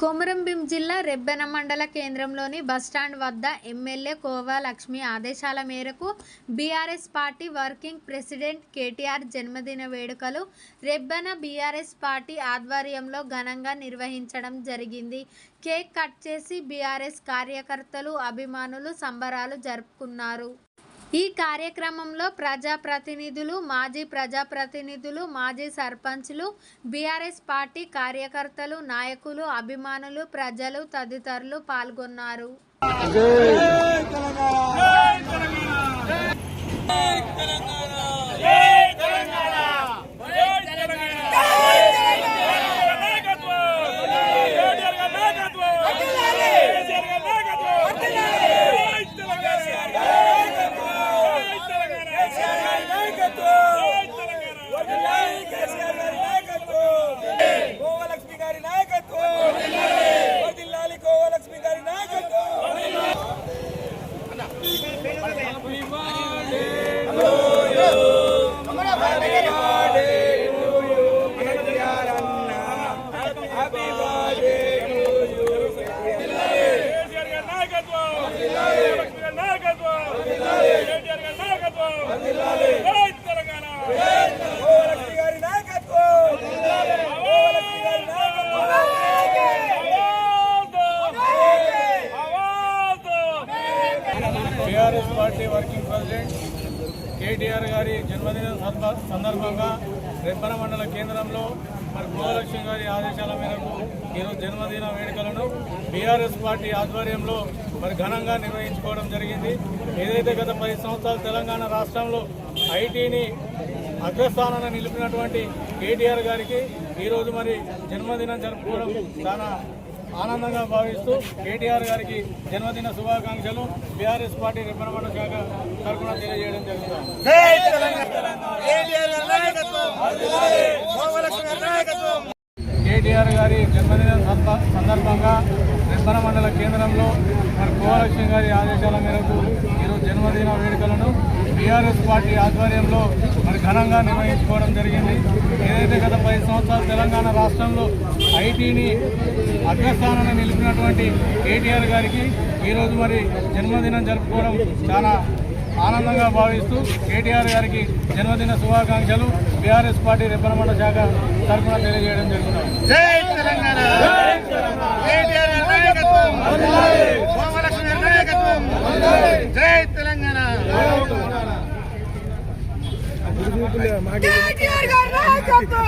కొమరంభీం జిల్లా రెబ్బెన మండల కేంద్రంలోని బస్టాండ్ వద్ద ఎమ్మెల్యే కోవా లక్ష్మి ఆదేశాల మేరకు BRS party working president KTR జన్మదిన వేడుకలు రెబ్బెన బీఆర్ఎస్ పార్టీ ఆధ్వర్యంలో ఘనంగా నిర్వహించడం జరిగింది. కేక్ కట్ చేసి బీఆర్ఎస్ కార్యకర్తలు అభిమానులు సంబరాలు జరుపుకున్నారు. ఈ కార్యక్రమంలో ప్రజాప్రతినిధులు మాజీ ప్రజాప్రతినిధులు మాజీ సర్పంచ్లు బీఆర్ఎస్ పార్టీ కార్యకర్తలు నాయకులు అభిమానులు ప్రజలు తదితరులు పాల్గొన్నారు గోవలక్ష్మి గారి నాయకత్వం వర్ధిల్లాలి గోవలక్ష్మి గారి నాయకత్వం హ్యాపీ బర్త్డే కేసీఆర్ గారి నాయకత్వం లక్ష్మీ గారి నాయకత్వం కేటీఆర్ గారి నాయకత్వం జై తెలంగాణ గోవలక్ష్మి గారి నాయకత్వం గోవలక్ష్మి గారి నాయకత్వం TRS party working president KTR గారి జన్మదిన సందర్భంగా రెబ్బన మండల కేంద్రంలో మరి గోలక్ష్మి గారి ఆదేశాల మేరకు ఈరోజు జన్మదిన వేడుకలను బీఆర్ఎస్ పార్టీ ఆధ్వర్యంలో మరి ఘనంగా నిర్వహించుకోవడం జరిగింది. ఏదైతే గత పది సంవత్సరాలు తెలంగాణ రాష్ట్రంలో ఐటీని అగ్రస్థానాన్ని నిలిపినటువంటి కేటీఆర్ గారికి ఈరోజు మరి జన్మదినం జరుపుకోవడం చాలా ఆనందంగా భావిస్తూ కేటీఆర్ గారికి జన్మదిన శుభాకాంక్షలు బీఆర్ఎస్ పార్టీ రిబ్బనమండ శాఖ తరఫున తెలియజేయడం జరుగుతుంది. కేటీఆర్ గారి జన్మదిన సంద- సందర్భంగా రిబ్బన మండల కేంద్రంలో మరి గోలక్ష్మి గారి ఆదేశాల మేరకు ఈరోజు జన్మదిన వేడుకలను టీఆర్ఎస్ పార్టీ ఆధ్వర్యంలో మరి ఘనంగా నిర్వహించుకోవడం జరిగింది. ఏదైతే గత పది సంవత్సరాలు తెలంగాణ రాష్ట్రంలో ఐటీని అగ్రస్థానాన్ని నిలిపినటువంటి కేటీఆర్ గారికి ఈరోజు మరి జన్మదినం జరుపుకోవడం చాలా ఆనందంగా భావిస్తూ కేటీఆర్ గారికి జన్మదిన శుభాకాంక్షలు బీఆర్ఎస్ పార్టీ రెబ్బనమండ శాఖ తరఫున తెలియజేయడం జరుగుతుంది జై తెలంగాణ కేటీఆర్ గారి నాయకత్వం గోవలక్ష్మి గారి నాయకత్వం జై తెలంగాణ కేటీఆర్ గారి నాయకత్వం!